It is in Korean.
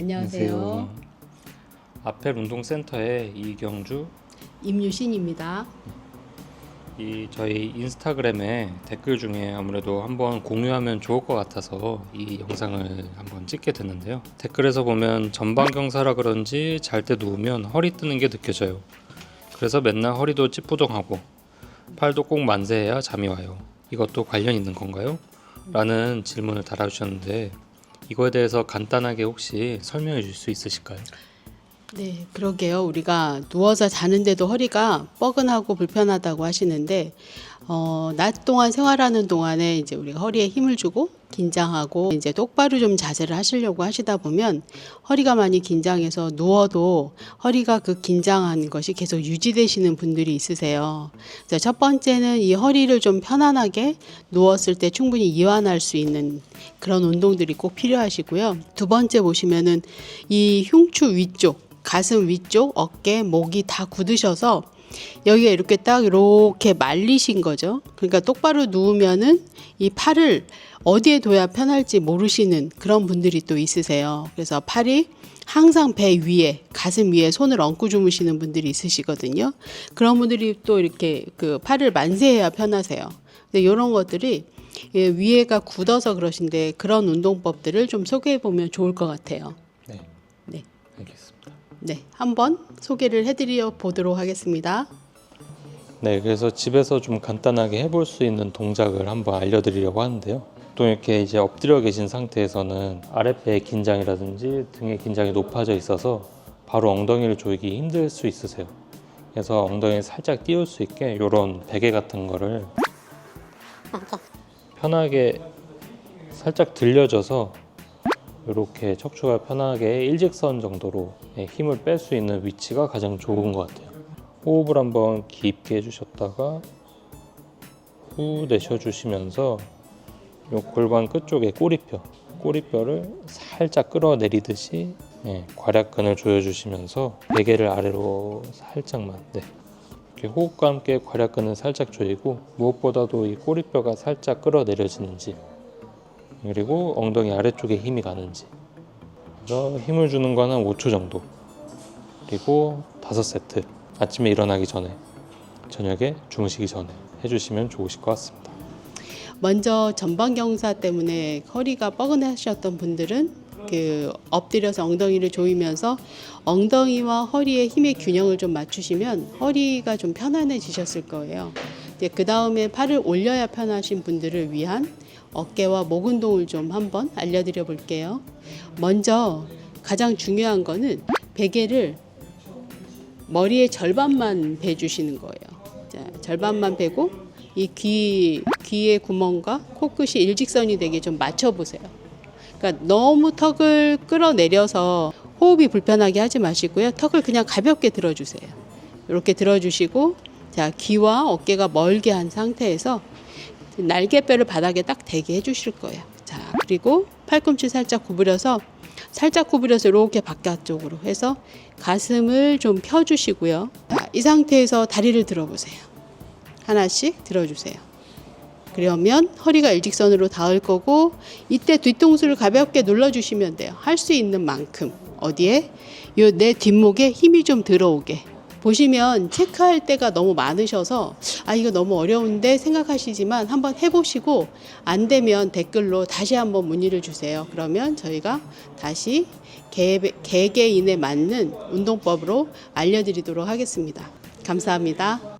안녕하세요. 아펠 운동센터의 이경주 임유신입니다. 이 저희 인스타그램에 댓글 중에 아무래도 한번 공유하면 좋을 것 같아서 이 영상을 한번 찍게 됐는데요. 댓글에서 보면 전방경사라 그런지 잘 때 누우면 허리 뜨는 게 느껴져요. 그래서 맨날 허리도 찌뿌둥하고 팔도 꼭 만세해야 잠이 와요. 이것도 관련 있는 건가요? 라는 질문을 달아주셨는데 이거에 대해서 간단하게 혹시 설명해 줄 수 있으실까요? 네, 그러게요. 우리가 누워서 자는데도 허리가 뻐근하고 불편하다고 하시는데, 어, 낮 동안 생활하는 동안에 이제 우리가 허리에 힘을 주고 긴장하고 이제 똑바로 좀 자세를 하시려고 하시다 보면 허리가 많이 긴장해서 누워도 허리가 그 긴장한 것이 계속 유지되시는 분들이 있으세요. 그래서 첫 번째는 이 허리를 좀 편안하게 누웠을 때 충분히 이완할 수 있는 그런 운동들이 꼭 필요하시고요. 두 번째 보시면은 이 흉추 위쪽 가슴 위쪽, 어깨, 목이 다 굳으셔서 여기가 이렇게 딱 이렇게 말리신 거죠. 그러니까 똑바로 누우면은 이 팔을 어디에 둬야 편할지 모르시는 그런 분들이 또 있으세요. 그래서 팔이 항상 배 위에, 가슴 위에 손을 얹고 주무시는 분들이 있으시거든요. 그런 분들이 또 이렇게 그 팔을 만세해야 편하세요. 근데 이런 것들이 예, 위에가 굳어서 그러신데 그런 운동법들을 좀 소개해 보면 좋을 것 같아요. 네. 네. 네, 한번 소개를 해드려 보도록 하겠습니다. 네, 그래서 집에서 좀 간단하게 해볼 수 있는 동작을 한번 알려드리려고 하는데요. 보통 이렇게 이제 엎드려 계신 상태에서는 아랫배의 긴장이라든지 등의 긴장이 높아져 있어서 바로 엉덩이를 조이기 힘들 수 있으세요. 그래서 엉덩이를 살짝 띄울 수 있게 이런 베개 같은 거를 편하게 살짝 들려줘서 이렇게 척추가 편하게 일직선 정도로 네, 힘을 뺄 수 있는 위치가 가장 좋은 것 같아요. 호흡을 한번 깊게 해주셨다가 후 내쉬어주시면서 요 골반 끝쪽에 꼬리뼈, 꼬리뼈를 살짝 끌어내리듯이 예, 괄약근을 조여주시면서 베개를 아래로 살짝만 네. 이렇게 호흡과 함께 괄약근을 살짝 조이고 무엇보다도 이 꼬리뼈가 살짝 끌어내려지는지 그리고 엉덩이 아래쪽에 힘이 가는지. 그래서 힘을 주는 거는 5초 정도. 그리고 5세트. 아침에 일어나기 전에 저녁에 주무시기 전에 해주시면 좋으실 것 같습니다. 먼저 전방경사 때문에 허리가 뻐근하셨던 분들은 그 엎드려서 엉덩이를 조이면서 엉덩이와 허리의 힘의 균형을 좀 맞추시면 허리가 좀 편안해지셨을 거예요. 그 다음에 팔을 올려야 편하신 분들을 위한 어깨와 목 운동을 좀 한번 알려드려 볼게요. 먼저 가장 중요한 거는 베개를 머리의 절반만 베주시는 거예요. 자, 절반만 베고 이 귀 귀의 구멍과 코끝이 일직선이 되게 좀 맞춰 보세요. 그러니까 너무 턱을 끌어내려서 호흡이 불편하게 하지 마시고요. 턱을 그냥 가볍게 들어주세요. 이렇게 들어주시고 자 귀와 어깨가 멀게 한 상태에서 날개뼈를 바닥에 딱 대게 해주실 거예요. 자 그리고 팔꿈치 살짝 구부려서 살짝 구부려서 이렇게 바깥쪽으로 해서 가슴을 좀 펴주시고요. 자, 이 상태에서 다리를 들어보세요. 하나씩 들어주세요. 그러면 허리가 일직선으로 닿을 거고 이때 뒤통수를 가볍게 눌러주시면 돼요. 할 수 있는 만큼 어디에 요 내 뒷목에 힘이 좀 들어오게 보시면 체크할 때가 너무 많으셔서 아 이거 너무 어려운데 생각하시지만 한번 해보시고 안 되면 댓글로 다시 한번 문의를 주세요. 그러면 저희가 다시 개, 개개인에 맞는 운동법으로 알려드리도록 하겠습니다. 감사합니다.